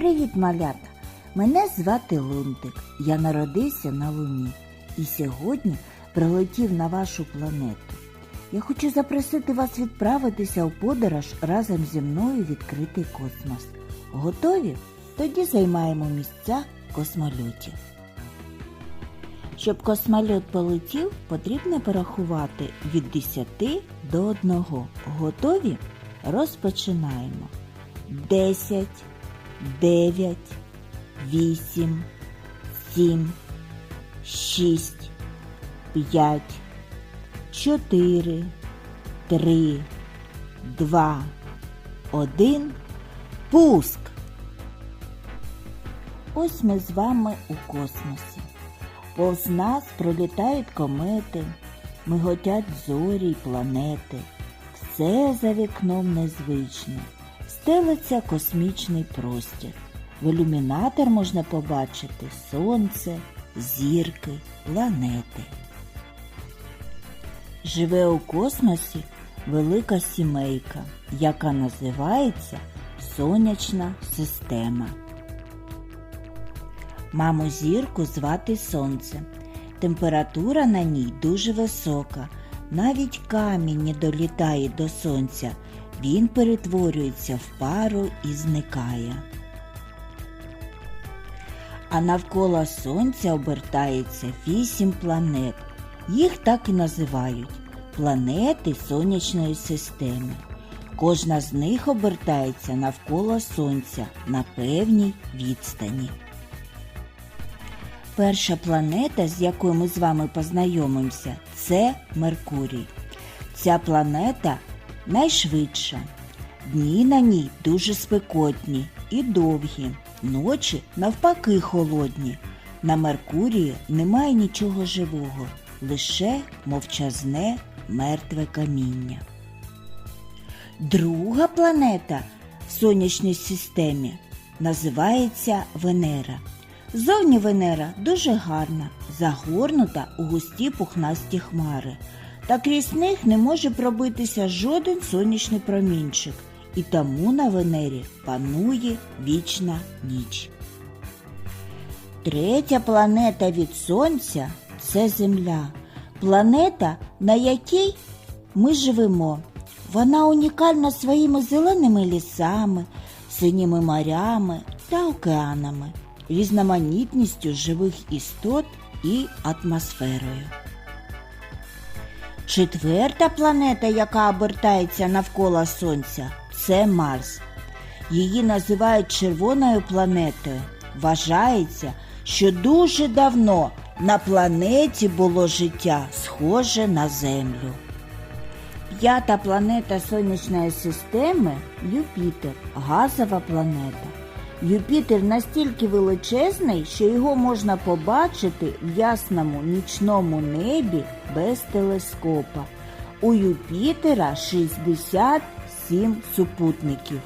Привіт, малята! Мене звати Лунтик. Я народився на Луні і сьогодні прилетів на вашу планету. Я хочу запросити вас відправитися у подорож разом зі мною в відкритий космос. Готові? Тоді займаємо місця космольотів. Щоб космольот полетів, потрібно порахувати від 10 до 1. Готові? Розпочинаємо. 10, 9, 8, 7, 6, 5, 4, 3, 2, 1. Пуск! Ось ми з вами у космосі. Повз нас пролітають комети, миготять зорі й планети. Все за вікном незвичне. Стелиться космічний простір. В ілюмінатор можна побачити сонце, зірки, планети. Живе у космосі велика сімейка, яка називається Сонячна система. Маму зірку звати Сонце. Температура на ній дуже висока. Навіть камінь не долітає до сонця. Він перетворюється в пару і зникає. А навколо сонця обертається вісім планет. Їх так і називають планети сонячної системи. Кожна з них обертається навколо сонця на певній відстані. Перша планета, з якою ми з вами познайомимося, це Меркурій. Ця планета найшвидша. Дні на ній дуже спекотні і довгі, ночі навпаки холодні. На Меркурії немає нічого живого, лише мовчазне мертве каміння. Друга планета в сонячній системі називається Венера. Зовні Венера дуже гарна, загорнута у густі пухнасті хмари. Та крізь них не може пробитися жоден сонячний промінчик, і тому на Венері панує вічна ніч. Третя планета від Сонця це Земля. Планета, на якій ми живемо. Вона унікальна своїми зеленими лісами, синіми морями та океанами, різноманітністю живих істот і атмосферою. Четверта планета, яка обертається навколо Сонця, це Марс. Її називають червоною планетою. Вважається, що дуже давно на планеті було життя, схоже на Землю. П'ята планета сонячної системи Юпітер, газова планета. Юпітер настільки величезний, що його можна побачити в ясному нічному небі без телескопа. У Юпітера 67 супутників.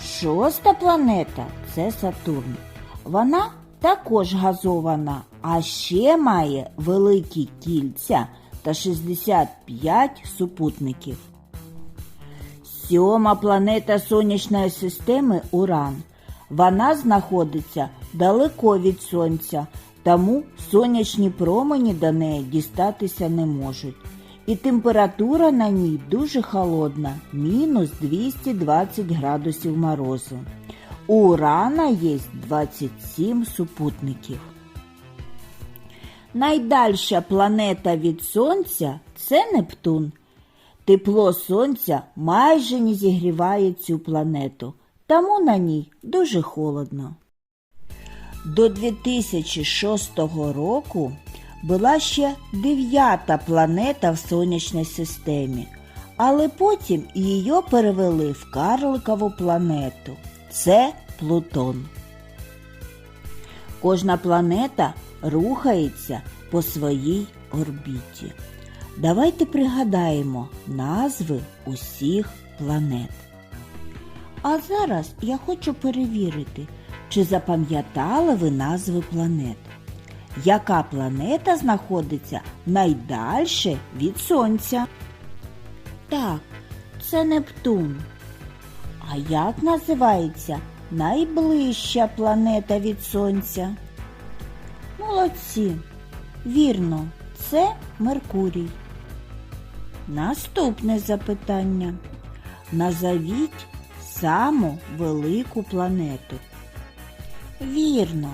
Шоста планета це Сатурн. Вона також газована, а ще має великі кільця та 65 супутників. Сьома планета сонячної системи Уран. Вона знаходиться далеко від Сонця, тому сонячні промені до неї дістатися не можуть. І температура на ній дуже холодна, мінус 220 градусів морозу. У Урана є 27 супутників. Найдальша планета від Сонця це Нептун. Тепло сонця майже не зігріває цю планету, тому на ній дуже холодно. До 2006 року була ще дев'ята планета в сонячній системі, але потім її перевели в карликову планету. Це Плутон. Кожна планета рухається по своїй орбіті. Давайте пригадаємо назви усіх планет. А зараз я хочу перевірити, чи запам'ятали ви назви планет. Яка планета знаходиться найдальше від Сонця? Так, це Нептун. А як називається найближча планета від Сонця. Молодці. Вірно, це Меркурій. Наступне запитання. Назовіть саму велику планету. Вірно,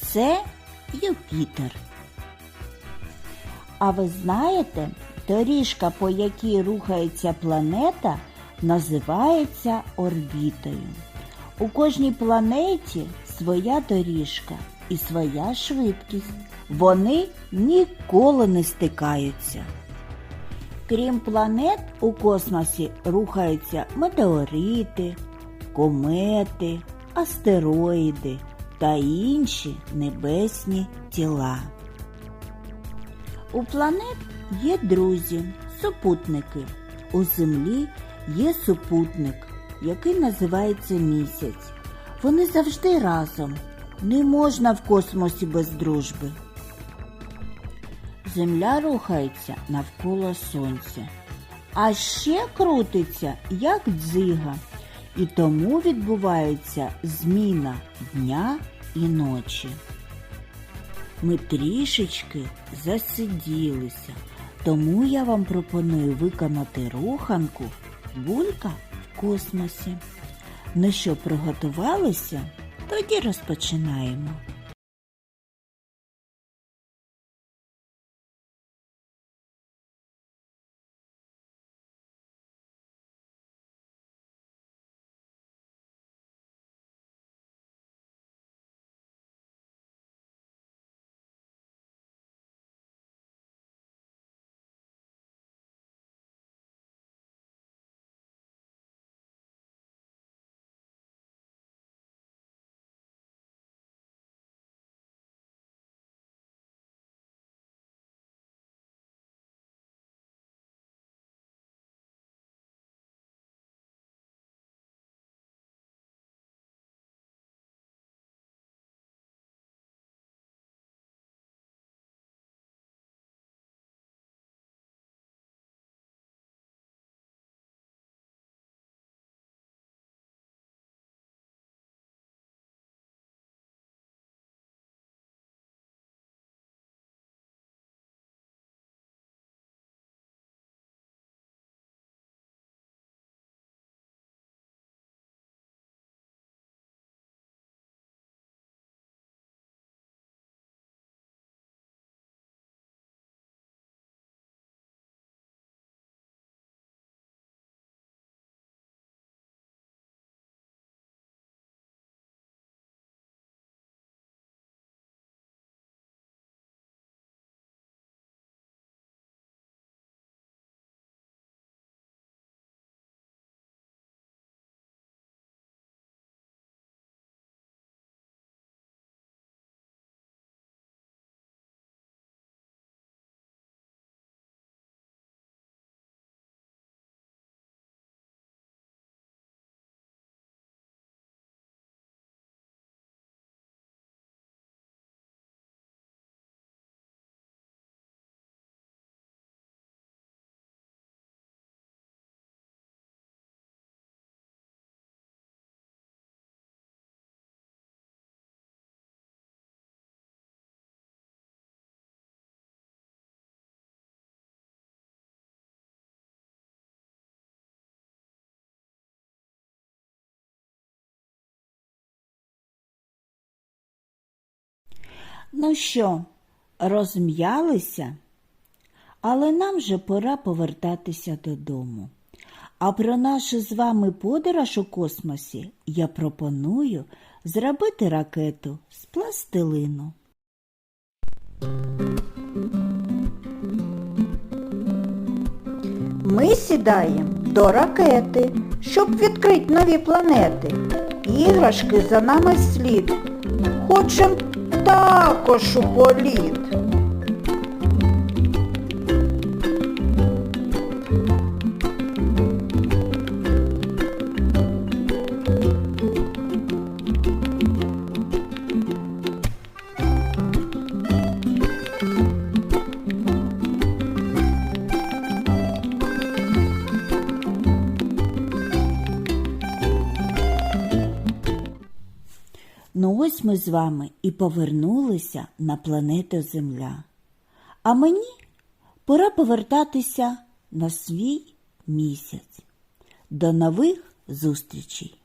це Юпітер. А ви знаєте, доріжка, по якій рухається планета, називається орбітою. У кожній планеті своя доріжка і своя швидкість. Вони ніколи не стикаються. Крім планет, у космосі рухаються метеорити, комети, астероїди та інші небесні тіла. У планет є друзі, супутники. У Землі є супутник, який називається місяць. Вони завжди разом. Не можна в космосі без дружби. Земля рухається навколо сонця, а ще крутиться, як дзига, і тому відбувається зміна дня і ночі. Ми трішечки засиділися, тому я вам пропоную виконати руханку Булька в космосі. Ну що, приготувалися? Тоді розпочинаємо. Ну що, розм'ялися? Але нам же пора повертатися додому. А про нашу з вами подорож у космосі я пропоную зробити ракету з пластилину. Ми сідаємо до ракети, щоб відкрити нові планети. Іграшки за нами слід. Хочем також у політ. Ну ось ми з вами і повернулися на планету Земля. А мені пора повертатися на свій місяць. До нових зустрічей!